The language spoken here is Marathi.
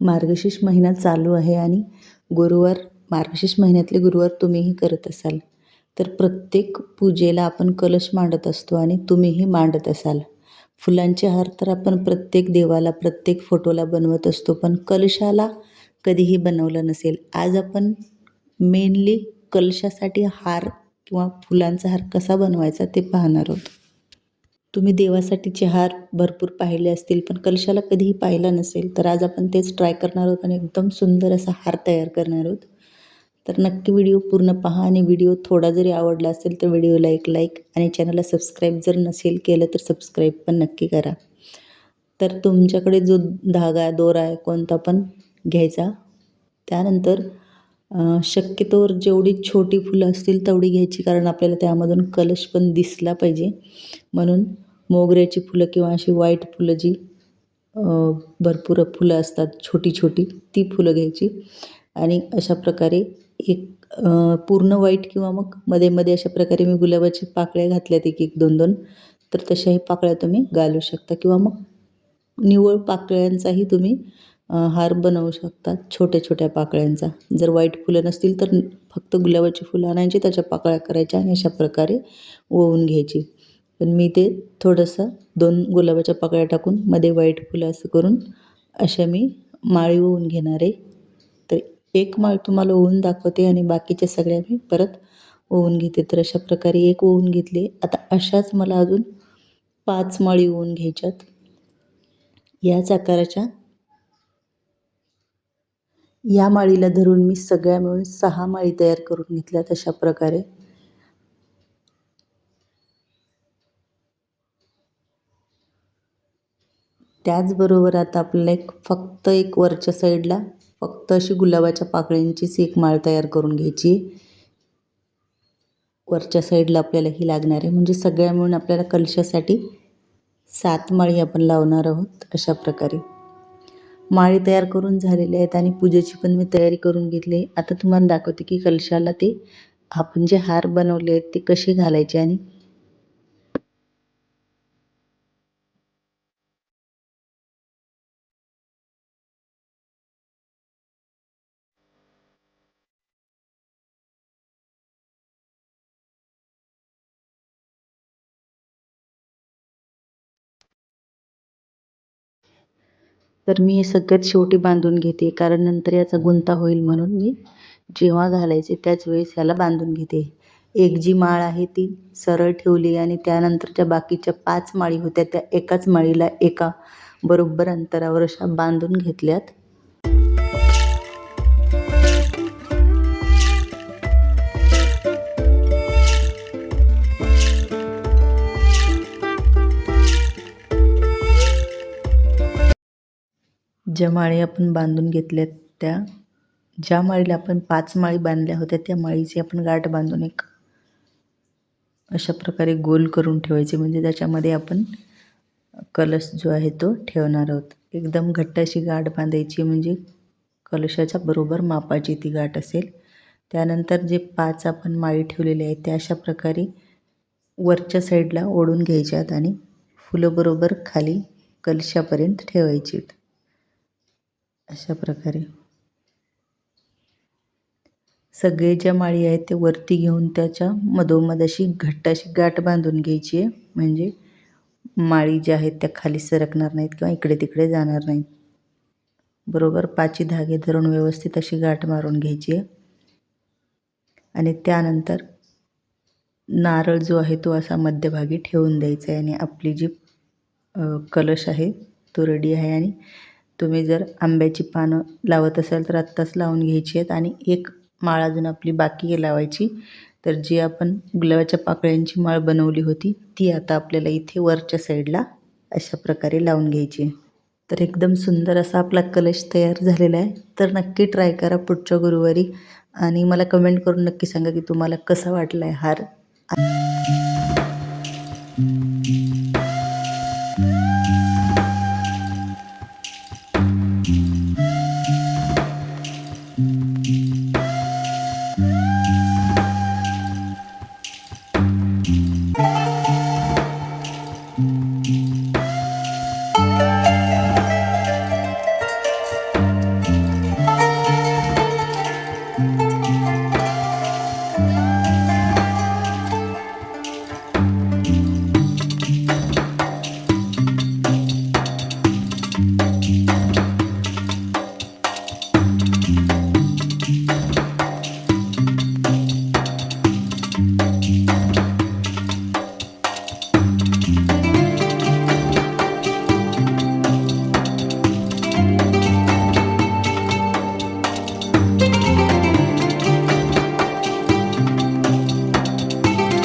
मार्गशीर्ष महिना चालू आहे आणि गुरुवार मार्गशीर्ष महिन्यातले गुरुवार तुम्हीही करत असाल. तर प्रत्येक पूजेला आपण कलश मांडत असतो आणि तुम्हीही मांडत असाल. फुलांचे हार तर आपण प्रत्येक देवाला प्रत्येक फोटोला बनवत असतो पण कलशाला कधीही बनवलं नसेल. आज आपण मेनली कलशासाठी हार किंवा फुलांचा हार कसा बनवायचा ते पाहणार आहोत. तुम्ही देवासाठीचे हार भरपूर पाहिले असतील पण कलशाला कधीही पाहिला नसेल तर आज आपण तेच ट्राय करणार आहोत आणि एकदम सुंदर असा हार तयार करणार आहोत. तर नक्की व्हिडिओ पूर्ण पहा आणि व्हिडिओ थोडा जरी आवडला असेल तर व्हिडिओला एक लाईक आणि चॅनलला सबस्क्राईब जर नसेल केलं तर सबस्क्राईब पण नक्की करा. तर तुमच्याकडे जो धागा दोरा आहे कोणता पण घ्यायचा त्यानंतर शक्यतोवर जेवढी छोटी फुलं असतील तेवढी घ्यायची कारण आपल्याला त्यामधून कलश पण दिसला पाहिजे. म्हणून मोगऱ्याची फुलं किंवा अशी वाईट फुलं जी भरपूर फुलं असतात छोटी छोटी ती फुलं घ्यायची. आणि अशा प्रकारे एक पूर्ण वाईट किंवा मग मध्ये मध्ये अशा प्रकारे मी गुलाबाची पाकळ्या घातल्यात एक एक दोन दोन तर तशाही पाकळ्या तुम्ही घालू शकता किंवा मग निवळ पाकळ्यांचाही तुम्ही हार बनवू शकता छोट्या छोट्या पाकळ्यांचा. जर वाईट फुलं नसतील तर फक्त गुलाबाची फुलं आणायची त्याच्या पाकळ्या करायच्या आणि अशा प्रकारे ओवून घ्यायची. पण मी ते थोडंसं दोन गुलाबाच्या पाकळ्या टाकून मध्ये व्हाईट फुलं असं करून अशा मी माळी होऊन घेणार आहे. तर एक माळ तुम्हाला ओवून दाखवते आणि बाकीच्या सगळ्या मी परत ओवून घेते. तर अशा प्रकारे एक ओवून घेतले. आता अशाच मला अजून पाच माळी ओवून घ्यायच्यात. याच आकाराच्या या माळीला धरून मी सगळ्या मिळून सहा माळी तयार करून घेतल्यात अशा प्रकारे. त्याचबरोबर आता आपल्याला एक फक्त एक वरच्या साईडला फक्त अशी गुलाबाच्या पाकळ्यांचीच एक माळ तयार करून घ्यायची. वरच्या साईडला आपल्याला ही लागणार आहे. म्हणजे सगळ्या मिळून आपल्याला कलशासाठी सात माळी आपण लावणार आहोत अशा प्रकारे. माळी तयार करून झालेल्या आहेत आणि पूजेची पण मी तयारी करून घेतली आता तुम्हाला दाखवते की कलशाला ते आपण जे हार बनवले आहेत ते कसे घालायचे आणि तर मी हे सगळ्यात शेवटी बांधून घेते कारण नंतर याचा गुंता होईल म्हणून मी जेव्हा घालायचे त्याच वेळेस ह्याला बांधून घेते. एक जी माळ आहे ती सरळ ठेवली आणि त्यानंतरच्या बाकीच्या पाच माळी होत्या त्या एकाच माळीला एका बरोबर अंतरावर अशा बांधून घेतल्यात. ज्या माळी आपण बांधून घेतल्या त्या ज्या माळीला आपण पाच माळी बांधल्या होत्या त्या माळीची आपण गाठ बांधून एक अशा प्रकारे गोल करून ठेवायचे. म्हणजे त्याच्यामध्ये आपण कलश जो आहे तो ठेवणार आहोत. एकदम घट्ट अशी गाठ बांधायची म्हणजे कलशाच्या बरोबर मापाची ती गाठ असेल. त्यानंतर जे पाच आपण माळी ठेवलेले आहेत त्या अशा प्रकारे वरच्या साईडला ओढून घ्यायच्यात आणि फुलं बरोबर खाली कलशापर्यंत ठेवायची अशा प्रकारे. सगळे ज्या माळी आहेत ते वरती घेऊन त्याच्या मधोमध अशी घट्ट अशी गाठ बांधून घ्यायची आहे. म्हणजे माळी ज्या आहेत त्या खाली सरकणार नाहीत किंवा इकडे तिकडे जाणार नाहीत. बरोबर? पाची धागे धरून व्यवस्थित अशी गाठ मारून घ्यायची आहे. आणि त्यानंतर नारळ जो आहे तो असा मध्यभागी ठेवून द्यायचा आहे आणि आपली जी कलश आहे तो रेडी आहे आणि तुम्ही जर आंब्याची पानं लावत असाल तर आत्ताच लावून घ्यायची आहेत आणि एक माळ अजून आपली बाकी आहे लावायची. तर जी आपण गुलाबाच्या पाकळ्यांची माळ बनवली होती ती आता आपल्याला इथे वरच्या साईडला अशा प्रकारे लावून घ्यायची तर एकदम सुंदर असा आपला कलश तयार झालेला आहे. तर नक्की ट्राय करा पुढच्या गुरुवारी आणि मला कमेंट करून नक्की सांगा की तुम्हाला कसा वाटला आहे हार.